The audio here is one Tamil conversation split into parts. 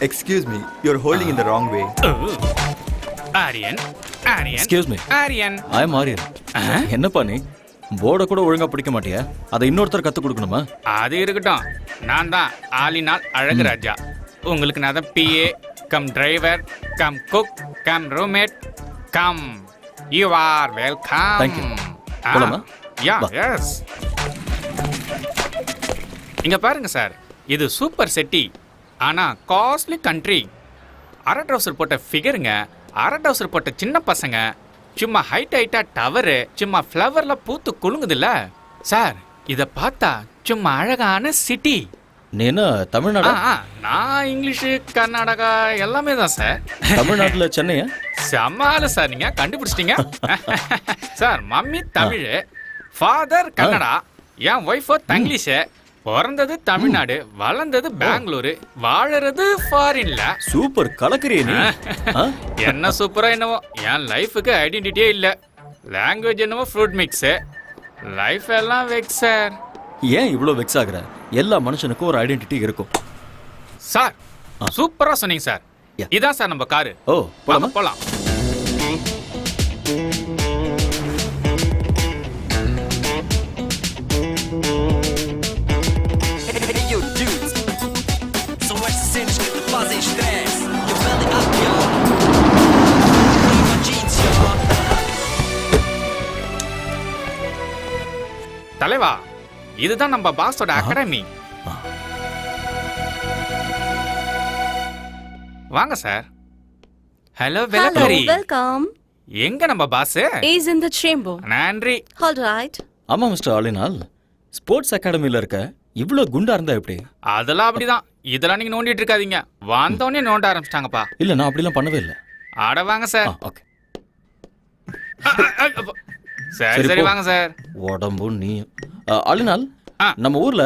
Excuse me, you're holding in the wrong way. Aryan Aryan excuse me Aryan I am Aryan என்னப்பா நீ? போர்டை கூட ஒழுங்கா பிடிக்க மாட்டியா? அதை இன்னொருத்தர் கத்து கொடுக்கணுமா? அது இருக்கட்டும். நான் தான் ஆலினால் அழகு ராஜா. உங்களுக்கு நான் தான் PA cum driver cum cook cum roommate cum you are welcome Thank you. போலாமா? யா வா. எஸ் இங்க பாருங்க சார். இது சூப்பர் செட்டி ஆனா காஸ்ட்லி கண்ட்ரி அரை ட்ரௌசர் போட்ட ஃபிகருங்க அரை ட்ரௌசர் போட்ட சின்ன பசங்க சும்மா ஹைட் ஹைட்டா டவரு சும்மா ஃப்ளவர்ல பூத்து குலுங்குதுல்ல? சார் இத பார்த்தா சும்மா அழகான சிட்டி நீ என்ன தமிழ்நாடா? நான் இங்கிலீஷு கர்நாடகா எல்லாமே தான் சார் தமிழ்நாட்டுல சென்னையா? செம்ம ஆளு சார் நீங்க கண்டுபிடிச்சிட்டீங்க. Sir mummy Tamil father Kannada என் ஒய்ஃபோ தங்கிலீஷு. பிறந்தது தமிழ்நாடு வளர்ந்தது பெங்களூரு வாழறது ஃபாரின்ல சூப்பர் கலக்கிறிய நீ? என்ன சூப்பரா என்னவோ என் லைஃபுக்கு ஐடென்டிட்டியே இல்ல. லாங்குவேஜ் என்னவோ ஃப்ரூட் மிக்ஸு லைஃப் எல்லாம் வெக்ஸ் சார் ஏன் இவ்வளோ வெக்ஸ் ஆகுற? எல்லா மனுஷனுக்கும் ஒரு ஐடென்டிட்டி இருக்கும். சார் சூப்பரா சொன்னீங்க சார். இதான் சார் நம்ம காரு. ஓ போலாமா? போலாம். தலைவா இதுதான் நம்ம பாஸோட அகாடமி. வாங்க சார். ஹலோ வெலக்கரி welcome. எங்க நம்ம boss? Is in the chamber. நன்றி. All right. ஆமா மிஸ்டர் ஆலினால் ஸ்போர்ட்ஸ் அகாடமில இருக்க இவ்வளோ குண்டா இருந்தா எப்படி? அதெல்லாம் அப்படிதான். இதெல்லாம் நீங்க நோண்டிட்டு இருக்காதீங்க. வந்தோடனே நோண்ட ஆரம்பிச்சிட்டாங்கப்பா. இல்ல நான் அப்படிலாம் பண்ணவே இல்லை. ஆட வாங்க சார். ஓகே சரி. சரி. வாங்க சார். உடம்பு நீ ஆ. நம்ம ஊர்ல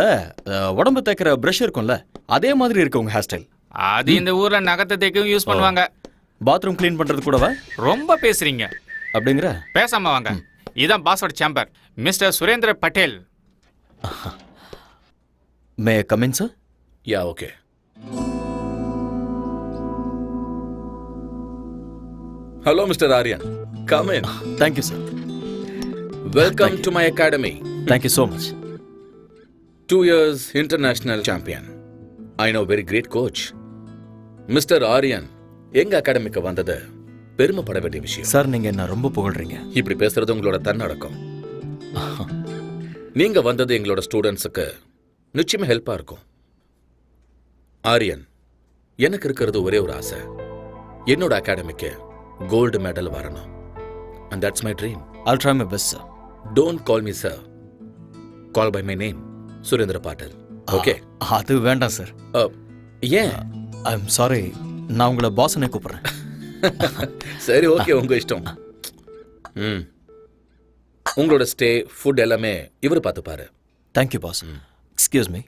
உடம்பு தேக்கிற ப்ரஷ் இருக்கும்ல அதே மாதிரி இருக்கு உங்க ஹேர் ஸ்டைல் அது இந்த ஊர்ல நகத்தை தேக்கவும் யூஸ் பண்ணுவாங்க. பாத்ரூம் க்ளீன் பண்றது கூடவா? ரொம்ப பேசுறீங்க. அப்படிங்கிற? பேசாம வாங்க. இதான் பாஸோட chamber mister Surendra Patel may come in sir Yeah, okay. Hello, Mr. Aryan. Come in. Thank you sir Welcome to my academy. Thank you so much Two years international champion. I know very great coach. Mr. Aryan, எங்க அகாடமிக்கு வந்தது? பெருமைப்பட வேண்டிய விஷயம். சார் நீங்க என்ன ரொம்ப புகழ்றீங்க. இப்படி பேசுறது உங்களோட தன்னடக்கம். நீங்க வந்தது எங்களோட ஸ்டூடெண்ட்ஸுக்கு நிச்சயமா ஹெல்ப்பா இருக்கும். ஆரியன் எனக்கு இருக்கிறது ஒரே ஒரு ஆசை. என்னோட அகாடமிக்கு கோல்டு மெடல் வரணும். And that's my dream I'll try my best sir don't call me sir call by my name Surendra Patel okay அது வேண்டாம் சார் ஏன் ஐ எம் சாரி நான் உங்களை பாசனே கூப்பிடுறேன். சரி ஓகே உங்க இஷ்டம். ம். உங்களோட ஸ்டே ஃபுட் எல்லாமே இவர் பார்த்துப்பாரு. Thank you boss excuse me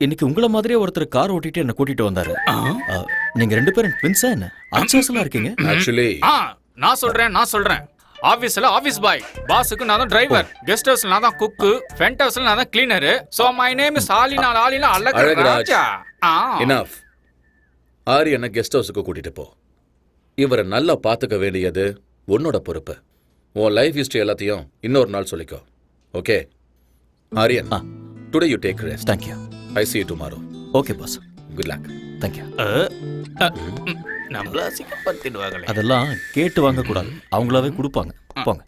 இன்னைக்கு உங்களை மாதிரியே ஒருத்தர் கார் ஓட்டிட்டு என்ன கூட்டிட்டு வந்தாரு. ஆ, நீங்க ரெண்டு பேரும் ட்வின்ஸா என்ன? அன்சாஸ்லாம் இருக்கீங்க? ஆக்சுவலி ஆ நான் சொல்றேன் நான் சொல்றேன். ஆபீஸ்ல ஆபீஸ் பாய் பாஸுக்கு நான் தான் டிரைவர் கெஸ்ட் ஹவுஸ்ல நான் தான் குக்கு ஃப்ரண்ட் ஹவுஸ்ல நான் தான் cleaner so my name is Alina Alina அழகு. ராஜா. எனாஃப் ஆரியனை கெஸ்ட் ஹவுஸுக்கு கூட்டிட்டு போ. இவரை நல்லா பார்த்துக்க வேண்டியது உன்னோட பொறுப்பு. உன் லைஃப் ஹிஸ்டரி எல்லாத்தையும் இன்னொரு நாள் சொல்லிக்கோ. Okay Aryan. Today you take rest thank you I you. Tomorrow. Okay boss good luck. Thank you நம்மள அசிங்கப்படுத்திடுவாங்களே. அதெல்லாம் கேட்டு வாங்க கூடாது அவங்களாவே கொடுப்பாங்க. போங்க.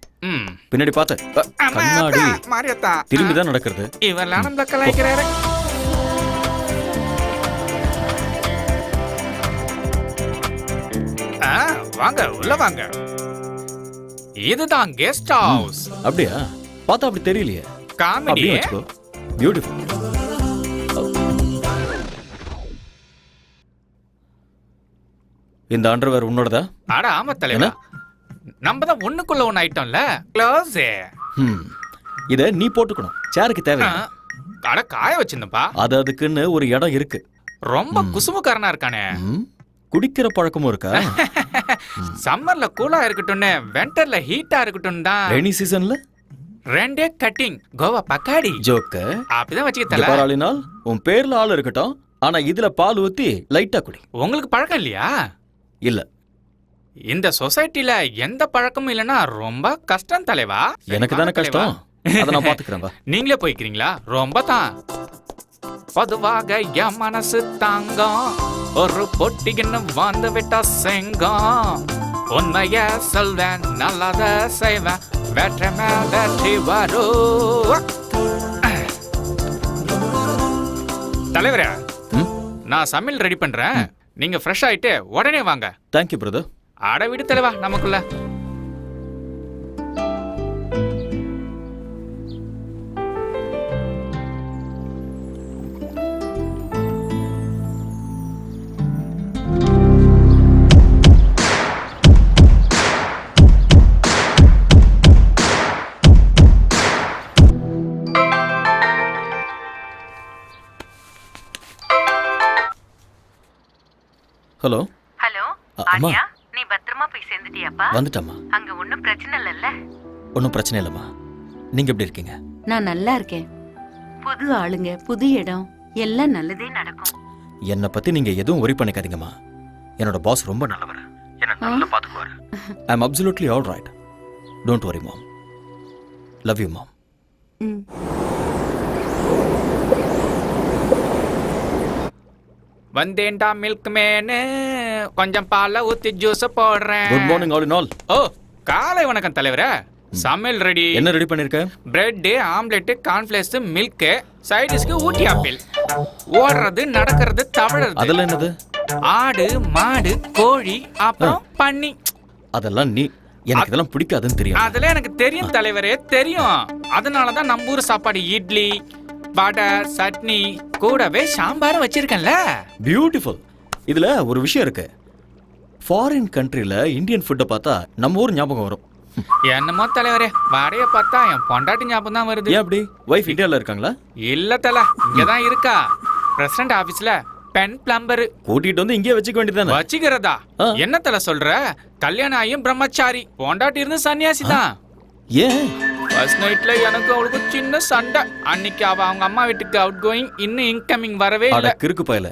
பின்னாடி பார்த்து. கண்ணாடி. திரும்பி தான் நடக்கிறது. இவரெல்லாம் நம்மள கலாய்க்கிறாரு வாங்க உள்ள வாங்க. இதுதான் கெஸ்ட் ஹவுஸ் அப்படியா? பார்த்தா அப்படி தெரியலையே. காமெடி பியூட்டிஃபுல் இந்த அண்டர்வேர் உன்னோடதா? அட ஆமா தலைவா நம்ம தான் ஒண்ணுக்குள்ள ஒண்ணு ஆயிட்டோம்ல? க்ளோஸ் இதை நீ போட்டுக்கணும். சேருக்கு தேவை அட காய வச்சிருந்தப்பா அது அதுக்குன்னு ஒரு இடம் இருக்கு. ரொம்ப குசுமுக்காரனா இருக்கானே. குடிக்கிற பழக்கமும் இருக்கா? சம்மர்ல கூலா இருக்கட்டும்னு வெண்டர்ல ஹீட்டா இருக்கட்டும் தான். ரெய்னி சீசன்ல ரெண்டே கட்டிங் கோவா பக்காடி. ஜோக்க அப்படிதான் வச்சுக்க இங்க தல. பாராளினால் உன் பேர்ல ஆள் இருக்கட்டும். ஆனா இதுல பால் ஊத்தி லைட்டா குடி. உங்களுக்கு பழக்கம் இல்லையா? இல்ல. இந்த சொசைட்டில எந்த பழக்கமும் இல்லைன்னா ரொம்ப கஷ்டம் தலைவா? எனக்கு தானே. கஷ்டம். அதை நான் பாத்துக்கிறேன் நீங்களே போய்க்கிறீங்களா? ரொம்ப தான். பொதுவாக என் மனசு தாங்கம். ஒரு பொட்டின்னு வந்து விட்டா செங்கம். உண்மைய சொல்வேன் நல்லத செய்வேன். வெற்றி மேல வரும் தலைவரே? நான் சமையல் ரெடி பண்றேன். நீங்க ஃப்ரெஷ் ஆயிட்டு உடனே வாங்க. தேங்க்யூ பிரதர் அட விடு தலைவா நமக்குள்ள. ஹலோ. ஹலோ அம்மா. ஆர்யா நீ பத்திரமா போய் சேர்ந்துட்டியாப்பா? வந்துட்டம்மா. அங்க ஒண்ணும் பிரச்சனை இல்லைல்ல? ஒன்றும் பிரச்சனை இல்லைம்மா. நீங்க எப்படி இருக்கீங்க? நான் நல்லா இருக்கேன். புது ஆளுங்க புது இடம் எல்லாம் நல்லதே நடக்கும். என்னை பத்தி நீங்க எதுவும் ஒரி பண்ணிக்காதீங்கம்மா. என்னோட பாஸ் ரொம்ப நல்லவர். என்ன நல்லா பாத்துக்குவாரு. I am absolutely all right don't worry mom love you மாம் ம். வந்தேன்டா மில்க் மேனு கொஞ்சம் பாலை ஊத்தி ஜூஸ் போடுறேன். Good morning all in all oh காலை வணக்கம் தலைவரே. சமையல் ரெடி என்ன ரெடி பண்ணிருக்க? பிரெட் ஆம்லெட் கார்ன்ஃபிளேக்ஸ் மில்க் சைடிஷ்க்கு ஊட்டி ஆப்பிள் ஓடுறது நடக்கிறது தவழறது அதெல்லாம் என்னது? ஆடு மாடு கோழி அப்புறம் பன்னி. அதெல்லாம் நீ எனக்கு இதெல்லாம் பிடிக்காதுன்னு தெரியும். அதெல்லாம் எனக்கு தெரியும் தலைவரே தெரியும். அதனால தான் நம்ம ஊர் சாப்பாடு இட்லி வடை சட்னி கூடவே சாம்பாரும் வச்சிருக்கேன்ல. பியூட்டிஃபுல் இதுல ஒரு விஷயம் இருக்கு. ஃபாரின் கண்ட்ரில இந்தியன் ஃபுட்டை பார்த்தா நம்ம ஊர் ஞாபகம் வரும். என்னமோ தலைவரே வடைய பார்த்தா என் பொண்டாட்டி ஞாபகம் தான் வருது. ஏன் அப்படி? ஒய்ஃப் இந்தியால இருக்காங்களா? இல்ல தல இங்கதான் இருக்கா. பிரசிடண்ட் ஆபீஸ்ல பென் பிளம்பர் கூட்டிட்டு வந்து இங்கே வச்சுக்க வேண்டியதானே வச்சுக்கிறதா. என்ன தல சொல்ற? கல்யாணம் ஆகியும் பிரம்மச்சாரி பொண்டாட்டி இருந்து சன்னியாசி தான் ஏன்? ஃபர்ஸ்ட் நைட்ல எனக்கு அவளுக்கு சின்ன சண்டை. அன்னைக்கு அவ அவங்க அம்மா வீட்டுக்கு அவுட் கோயிங் இன்னும் இன்கமிங் வரவே இல்ல. கிறுக்கு பயல.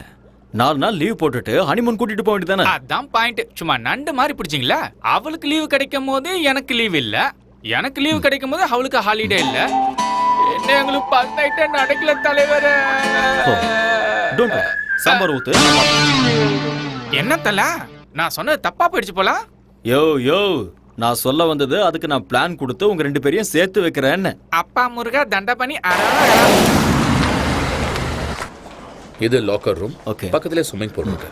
நாலு நாள் லீவ் போட்டுட்டு ஹனிமூன் கூட்டிட்டு போக வேண்டியதானே அதான் பாயிண்ட் சும்மா நண்டு மாதிரி பிடிச்சிங்களா? அவளுக்கு லீவு கிடைக்கும் போது எனக்கு லீவ் இல்ல. எனக்கு லீவு கிடைக்கும் போது அவளுக்கு ஹாலிடே இல்ல. என்ன எங்களுக்கு ஃபர்ஸ்ட் நைட்டே நடக்கல தலைவரே. சாம்பார் ஊத்து. என்ன தல? நான் சொன்னது தப்பா போயிடுச்சு போல? யோ யோ நான் சொல்ல வந்தது அதுக்கு நான் பிளான் கொடுத்து உங்க ரெண்டு பேரையும் சேர்த்து வைக்கிறேன்னு. அப்பா முருகா தண்டை பண்ணி அரா இது லாக்கர் ரூம் Okay. பக்கத்துல ஸ்விம்மிங் பூல் இருக்கு.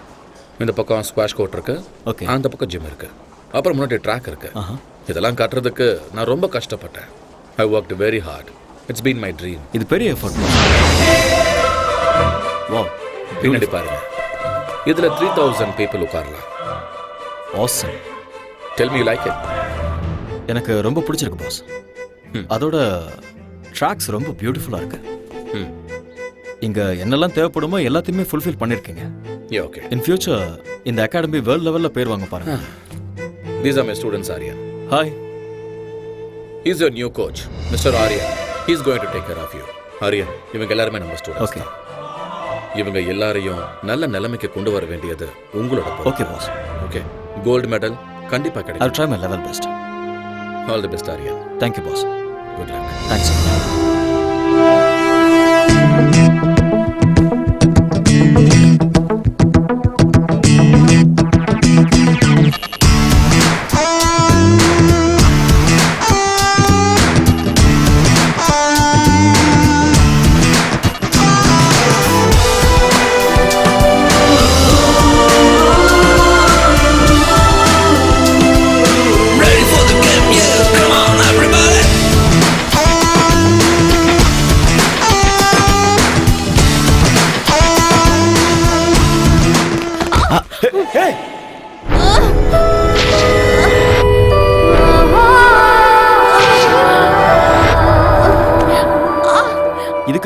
இந்த பக்கம் ஸ்குவாஷ் கோர்ட் இருக்கு. Okay. அந்த பக்கம் ஜிம் இருக்கு. அப்புறம் முன்னாடி ட்ராக் இருக்கு. ஆஹா. இதெல்லாம் காட்டுறதுக்கு நான் ரொம்ப கஷ்டப்பட்டேன். I work very hard it's been my dream இது பெரிய எஃபர்ட் வா பின்னாடி பாருங்க. இதுல த்ரீ தௌசண்ட் பீப்புள் உட்காரலாம். Awesome tell me like it எனக்கு ரொம்ப பிடிச்சிருக்கு பாஸ் அதோட ட்ராக்ஸ் ரொம்ப பியூட்டிஃபுல்லா இருக்கு. ம் இங்க என்னெல்லாம் தேவைப்படுமோ எல்லாத்தையுமே ஃபுல்ஃபில் பண்ணிருக்கீங்க. யா ஓகே இன் ஃபியூச்சர் இந்த அகாடமி வேர்ல்ட் லெவல்ல பேர் வாங்க பாருங்க. These are my students Aryan hi is your new coach mister Aryan he's going to take care of you Aryan இவங்க எல்லாருமே நம்ம ஸ்டூடெண்ட்ஸ் Okay. இவங்க எல்லாரையும் நல்ல நிலைமைக்கு கொண்டு வர வேண்டியது உங்களோட okay boss okay gold medal கண்டிப்பா ஐ கிடைக்கும் try my level best all the best Aryan thank you boss good luck thanks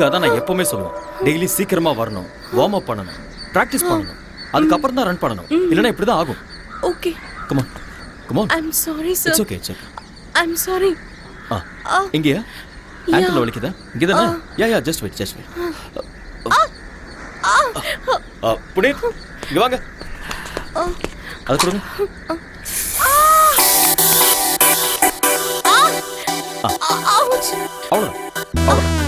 இதுக்காக தான் நான் எப்பவுமே சொல்லுவேன் டெய்லி சீக்கிரமா வரணும். வார்ம் அப் பண்ணணும். ப்ராக்டிஸ் பண்ணணும். அதுக்கப்புறம் தான் ரன் பண்ணணும். இல்லைன்னா இப்படி தான் ஆகும். Okay. Come on come on sorry, sir. It's okay it's okay I'm sorry. ஆ. இங்கயா? ஆங்கிள் வலிக்குதா? இங்கே தானே yeah yeah just wait just wait ஆ, புனீத் இங்க வாங்க. அது கொடுங்க. அவ்வளோ அவ்வளோ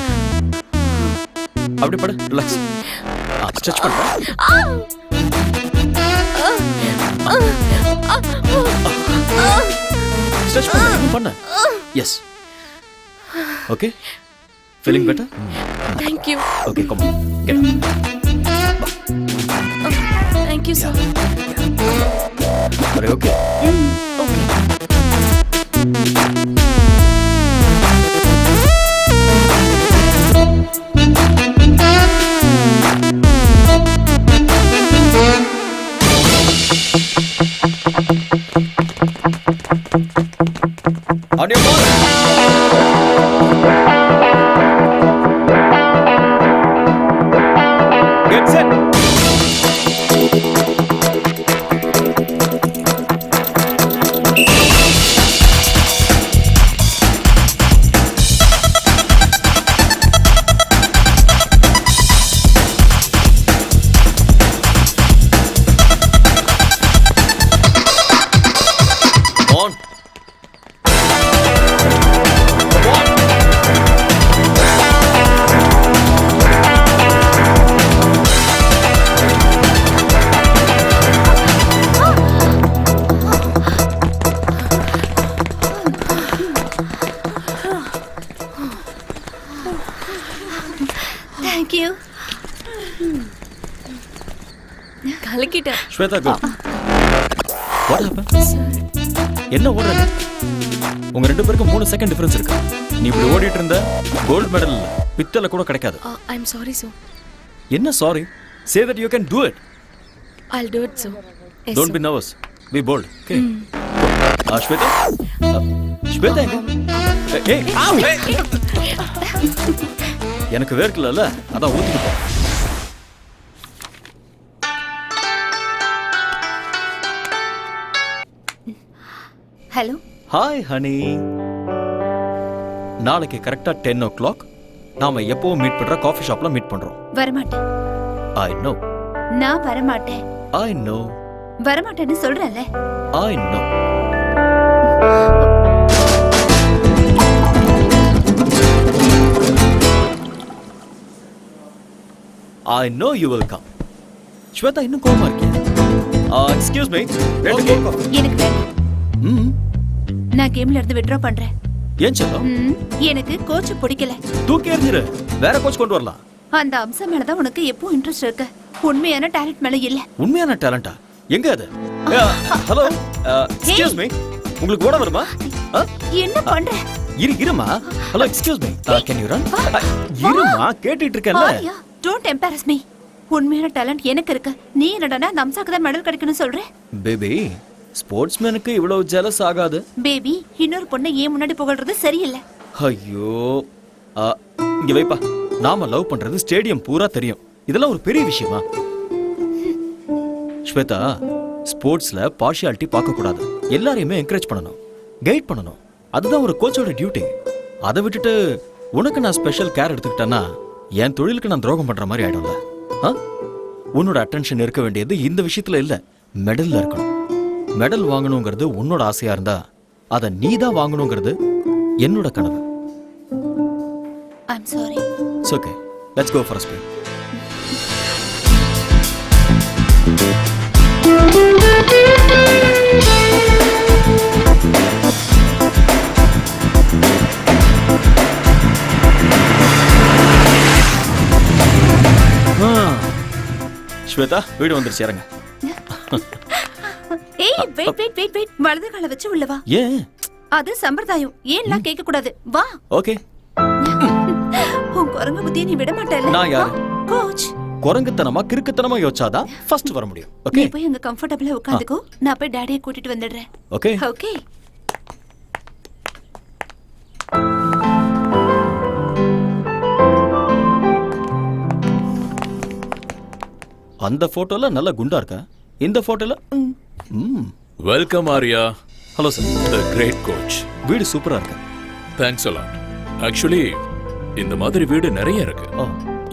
அப்படி படு ரிலாக்ஸ் ஸ்ட்ரெச் பண்ண. ஸ்ட்ரெச் பண்ண பண்ண. Yes okay feeling better Thank you. Okay come get Thank you, sir. அரே ஓகே ஸ்வேதா கோ வாட் என்ன ஓடுற? உங்க ரெண்டு பேருக்கும் மூணு செகண்ட் டிஃபரன்ஸ் இருக்கு. நீ இப்படி ஓடிட்டு இருந்த கோல்டு மெடல் பித்தளை கூட கிடைக்காது. ஐம் சாரி சார் என்ன sorry say that you can do it I'll do it sir don't be nervous be bold okay ஆ ஸ்வேதா ஆ, ஸ்வேதா ஏய் ஏய். எனக்கு வேர்க்கலல்ல அதான் ஊத்திட்டு ஹலோ ஹாய் ஹனி நாளைக்கு கரெக்டா டென் ஓ கிளாக் நாம எப்பவும் மீட் பண்ற காஃபி ஷாப்ல மீட் பண்றோம். வரமாட்டேன். ஐ நோ நான் வரமாட்டேன். ஐ நோ வரமாட்டேன்னு சொல்றேன்ல? I know I know you will come Shweta இன்னும் கோவமா இருக்கேன் எக்ஸ்கியூஸ் மீ எனக்கு வேண்டாம். ம். நான் கேம்ல இருந்து வித்ட்ரா பண்றேன். ஏன் செல்லம்? எனக்கு கோச் பிடிக்கல. தூக்கி எறிஞ்சிரு. வேற கோச் கொண்டு வரலாம். அந்த அம்சம் மேலதான் உனக்கு எப்போ இன்ட்ரெஸ்ட் இருக்கு. உண்மையான டேலண்ட் மேல இல்ல. உண்மையான டேலண்டா எங்க அது? ஹலோ எக்ஸ்கியூஸ் மீ உங்களுக்கு ஓட வருமா? என்ன பண்ற? இரு இருமா. Hello excuse me can you run இருமா கேட்டுட்டு இருக்கேன்ல. டோன்ட் எம்பாரஸ் மீ உண்மையான டேலண்ட் எனக்கு இருக்கு. நீ என்னடா அந்த அம்சாக்கு தான் மெடல் கிடைக்கணும்னு சொல்ற? பேபி ஸ்போர்ட்ஸ்மேனுக்கு இவ்வளவு ஜெலஸ் ஆகாது. பேபி இன்னொரு பொண்ணை ஏன் முன்னாடி புகழ்றது சரியில்லை. ஐயோ ஆ, இங்க வைப்பா. நாம லவ் பண்றது ஸ்டேடியம் பூரா தெரியும். இதெல்லாம் ஒரு பெரிய விஷயமா? ஸ்வேதா ஸ்போர்ட்ஸ்ல பார்ஷியாலிட்டி பார்க்க கூடாது எல்லாரையுமே என்கரேஜ் பண்ணணும். கைட் பண்ணணும். அதுதான் ஒரு கோச்சோட டியூட்டி அதை விட்டுட்டு உனக்கு நான் ஸ்பெஷல் கேர் எடுத்துக்கிட்டேன்னா என் தொழிலுக்கு நான் துரோகம் பண்ற மாதிரி ஆயிடும்ல. ஆ? உன்னோட அட்டென்ஷன் இருக்க வேண்டியது இந்த விஷயத்துல இல்ல. மெடல்ல இருக்கணும். மெடல் வாங்கணுங்கிறது உன்னோட ஆசையா இருந்தா அதை நீ தான் வாங்கணுங்கிறது என்னோட கனவு. I'm sorry it's okay let's go for speed Swetha வீடு வந்துருச்சு இறங்க. ஏய் வெயிட் வெயிட் வெயிட் வெயிட் வலது காலை வச்சு உள்ள வா. ஏன்? அது சம்பிரதாயம். ஏன்லாம் கேட்க கூடாது வா. ஓகே. உன் குரங்கு புத்தியை நீ விட மாட்டேல்ல நான் யாரு? கோச் குரங்குத்தனமா கிறுக்குத்தனமா யோசிச்சாதான் ஃபர்ஸ்ட் வர முடியும். நீ ஓகே போய் அங்க கம்ஃபர்டபிளா உட்காந்துக்கோ. நான் போய் டாடியை கூட்டிட்டு வந்துடுறேன். ஓகே ஓகே அந்த போட்டோல நல்ல குண்டா இருக்கா? இந்த போட்டோல ம். Welcome Arya hello sir the great coach வீடு சூப்பரா இருக்கு. தேங்க்ஸ் அலாட் ஆக்சுவலி இந்த மாதிரி வீடு நிறைய இருக்கு.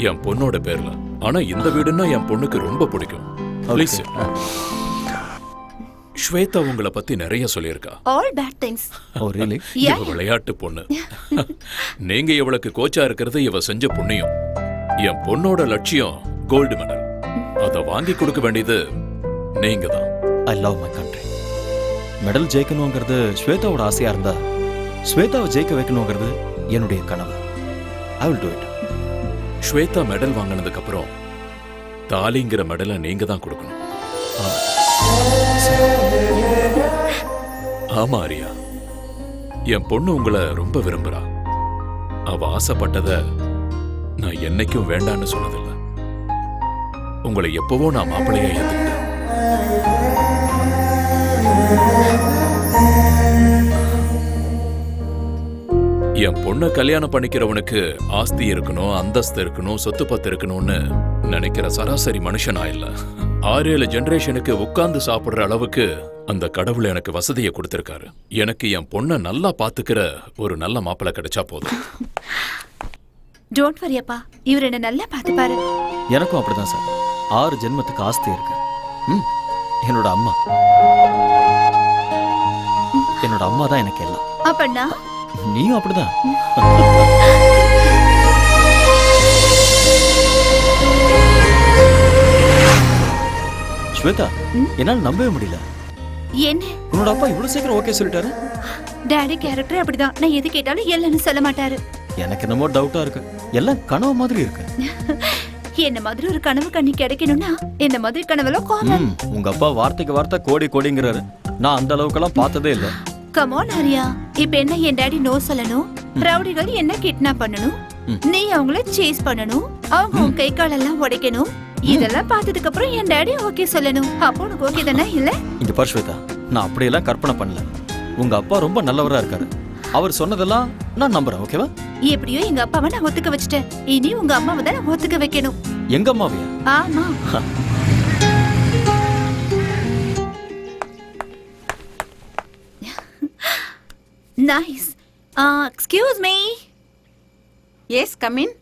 என் பொண்ணோட பேர்ல. ஆனா இந்த வீடுன்னா என் பொண்ணுக்கு ரொம்ப பிடிக்கும். ப்ளீஸ் ஸ்வேதா உங்களை பத்தி நிறைய சொல்லியிருக்கா. All bad things oh really இவ விளையாட்டு பொண்ணு. நீங்க இவளுக்கு கோச்சா இருக்கிறது இவ செஞ்ச புண்ணியம். என் பொண்ணோட லட்சியம் கோல்டு மெடல் அத வாங்கி கொடுக்க வேண்டியது நீங்க தான் I love my country medal ஜெயிக்கணுங்கிறது ஸ்வேதாவோட ஆசையா இருந்தா ஸ்வேதாவை ஜெயிக்க வைக்கணுங்கிறது என்னுடைய கனவு. I will do it Swetha medal வாங்கினதுக்கு அப்புறம் தாலிங்கிற மெடலை நீங்க தான் கொடுக்கணும். ஆமா ஆரியா. என் பொண்ணு உங்களை ரொம்ப விரும்புறா. அவ ஆசைப்பட்டத நான் என்னைக்கும் வேண்டான்னு சொன்னதில்லை. உங்களை எப்பவோ நான் மாப்பிள்ளையா ஏத்துக்கிட்டேன். பொண்ணை கல்யாணம் பண்ணிக்கிறவனுக்கு ஆஸ்தி இருக்கணும் அந்தஸ்து இருக்கணும் சொத்து பத்து இருக்கணும்னு நினைக்கிற சராசரி மனுஷனா இல்ல. ஆறு ஏழு ஜெனரேஷனுக்கு உட்கார்ந்து சாப்பிடுற அளவுக்கு அந்த கடவுள் எனக்கு வசதியை கொடுத்திருக்காரு. எனக்கு என் பொண்ணை நல்லா பாத்துக்கிற ஒரு நல்ல மாப்பிள்ளை கிடைச்சா போதும். டோன்ட் வரி அப்பா. இவர் என்ன நல்லா பார்த்துப்பாரு. எனக்கும் அப்படிதான் சார். ஆறு ஜென்மத்துக்கு ஆஸ்தி இருக்கு. ம் என்னோட அம்மா. என்னோட அம்மா தான் எனக்கு எல்லாம். அப்பண்ணா நீயும் அப்படிதான். ஸ்வேதா என்னால நம்பவே முடியல. என்ன? உன்னோட அப்பா இவ்வளவு சீக்கிரம் ஓகே சொல்லிட்டாரு? டாடி கேரக்டர் அப்படிதான். நான் எது கேட்டாலும் இல்லைன்னு சொல்ல மாட்டாரு. எனக்கு என்னமோ டவுட்டா இருக்கு. எல்லாம் கனவு மாதிரி இருக்கு. என்ன மாதிரி ஒரு கனவு கண்ணி கிடைக்கணும்னா இந்த மாதிரி கனவுல உங்க அப்பா வார்த்தைக்கு வார்த்தை கோடி கோடிங்கிறாரு. நான் அந்த அளவுக்கெல்லாம் பார்த்ததே இல்ல. கமோன் ஹரியா இப்ப என்ன என் டாடி நோ சொல்லணும்? ரவுடிகள் என்ன கிட்னாப் பண்ணணும்? நீ அவங்கள சேஸ் பண்ணணும். அவங்க உன் கை காலெல்லாம் உடைக்கணும். இதெல்லாம் பார்த்ததுக்கு அப்புறம் என் டாடி ஓகே சொல்லணும். அப்போ உனக்கு ஓகே தானே? இல்ல? இங்க பார் ஸ்வேதா நான் அப்படியெல்லாம் கற்பனை பண்ணல. உங்க அப்பா ரொம்ப நல்லவரா இருக்காரு. அவர் சொன்னதெல்லாம் நான் நம்புறேன் ஓகேவா எப்படியோ எங்க அப்பாவை நான் ஒத்துக்க வச்சுட்டேன். இனி உங்க அம்மாவை தான் ஒத்துக்க வைக்கணும். எங்க அம்மாவையா? ஆமா. Nice excuse me yes come in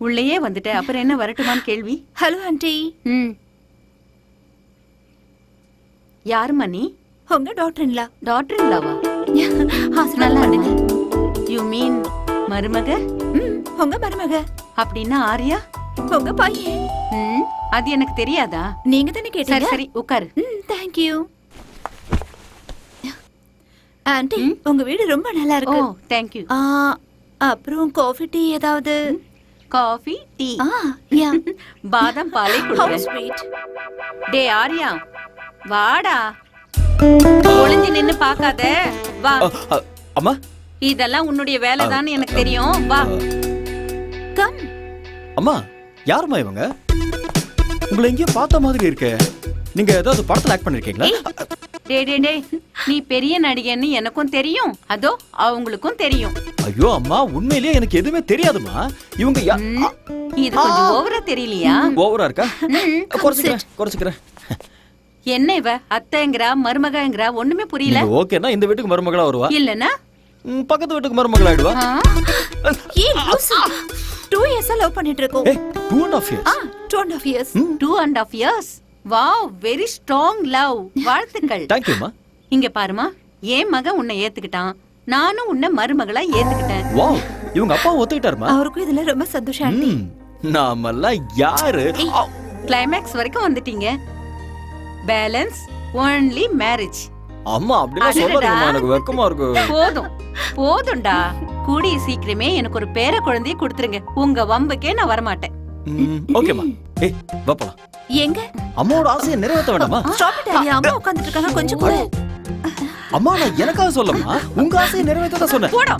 உள்ளேயே வந்துட்ட. அப்புறம் என்ன வரட்டுமான்னு கேள்வி? ஹலோ ஆண்டி ம். யாரும்மா நீ? உங்க டாக்டர்ங்களா டாக்டர் இல்லாவா நல்லா இருங்க யூ மீன் மருமக? ம் உங்க மருமக. அப்படின்னா ஆரியா? உங்க பையன். ம் அது எனக்கு தெரியாதா? நீங்க தானே சரி கேட்டீங்க? சரி உட்காரு. ம் தேங்க் யூ ஆண்டி உங்க வீடு ரொம்ப நல்லா ஓ இருக்கு தேங்க்யூ ஆ, அப்புறம் காஃபி டீ ஏதாவது? காஃபி டீ ஆ யா. பாதாம் பாலை கொடுங்க ஸ்வீட் டே ஆரியா. வாடா. ஒளிஞ்சு நின்னு பார்க்காத. வா. அம்மா? இதெல்லாம் உன்னுடைய வேலைதான் எனக்கு தெரியும். வா. கம் அம்மா யாரும்மா இவங்க? உங்களை எங்கேயோ பார்த்த மாதிரி இருக்கே. நீங்க ஏதாவது படத்துல ஆக்ட் பண்ணிருக்கீங்களா? டே டே டே நீ பெரிய நடிகைன்னு எனக்கும் தெரியும். அதோ அவங்களுக்கும் தெரியும். ஐயோ அம்மா உண்மையிலேயே எனக்கு எதுவுமே தெரியாதும்மா இவங்க யா- இது கொஞ்சம் ஓவரா தெரியலையா? ஓவரா இருக்கா? குறைச்சிக்கிறேன் குறைச்சிக்கிறேன். என்ன இவ? அத்தைங்கிறா மருமகங்கிறா ஒண்ணுமே புரியல. நீங்க ஓகேன்னா இந்த வீட்டுக்கு மருமகளா வருவா? இல்லனா ம், பக்கத்து வீட்டுக்கு மருமகள் ஆயிடுவா ஏ லூசு. டூ இயர்ஸா லவ் பண்ணிட்டு இருக்கோம். ஏய் two and half ah two and half years two and half years wow very strong love வாழ்த்துக்கள். தேங்க்யூம்மா இங்க பாருமா என் மகன் உன்னை ஏத்துக்கிட்டான். நானும் உன்னை மருமகளா ஏத்துக்கிட்டேன். வாவ் இவங்க அப்பா ஒத்துக்கிட்டாருமா? அவருக்கும் இதுல ரொம்ப சந்தோஷம் ஆண்டி. நாமெல்லாம் யாரு? கிளைமேக்ஸ் வரைக்கும் வந்துட்டீங்க. பேலன்ஸ் ஒன்லி மேரேஜ் அம்மா அப்படிலாம் அடடா. சொல்லாதீங்கம்மா எனக்கு வெக்கமா இருக்கு. போதும் போதும்டா. கூடிய சீக்கிரமே எனக்கு ஒரு பேர குழந்தைய கொடுத்துருங்க. உங்க வம்புக்கே நான் வரமாட்டேன். ஓகேம்மா ஏய் வா போலாம். எங்க? அம்மாவோட ஆசையை நிறைவேற்ற வேண்டாமா? ஸ்டாப் இட் அம்மா உட்கார்ந்துட்டு இருக்காங்க கொஞ்சம் கூட. அம்மா நான் எனக்காக சொல்லம்மா உங்க ஆசையை நிறைவேற்ற தான் சொன்னேன். போடா.